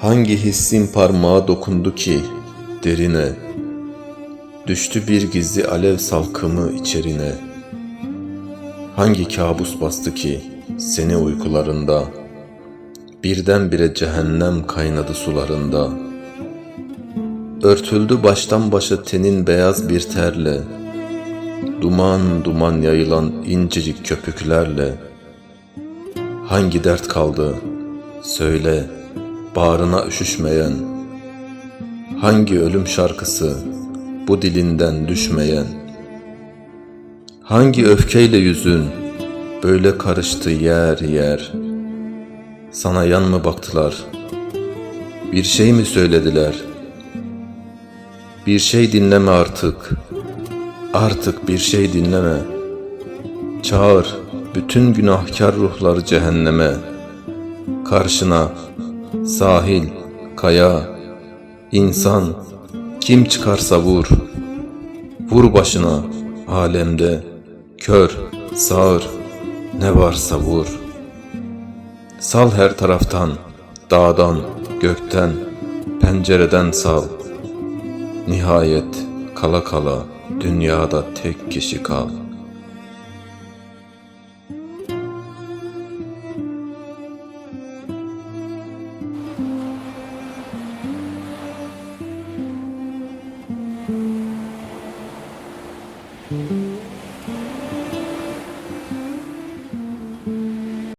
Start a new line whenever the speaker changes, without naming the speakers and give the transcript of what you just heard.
Hangi hissin parmağı dokundu ki? Derine. Düştü bir gizli alev salkımı içerine. Hangi kabus bastı ki seni uykularında? Birdenbire cehennem kaynadı sularında. Örtüldü baştan başa tenin beyaz bir terle. Duman duman yayılan incecik köpüklerle. Hangi dert kaldı? Söyle bağrına üşüşmeyen Hangi ölüm şarkısı bu dilinden düşmeyen Hangi öfkeyle yüzün böyle karıştı yer yer Sana yan mı baktılar bir şey mi söylediler Bir şey dinleme artık Artık bir şey dinleme Çağır bütün günahkar ruhları cehenneme Karşına sahil, kaya, insan kim çıkarsa vur. Vur başına alemde kör, sağır ne varsa vur. Sal her taraftan, dağdan, gökten, pencereden sal. Nihayet kala kala dünyada tek kişi kal.'' Mm-hmm.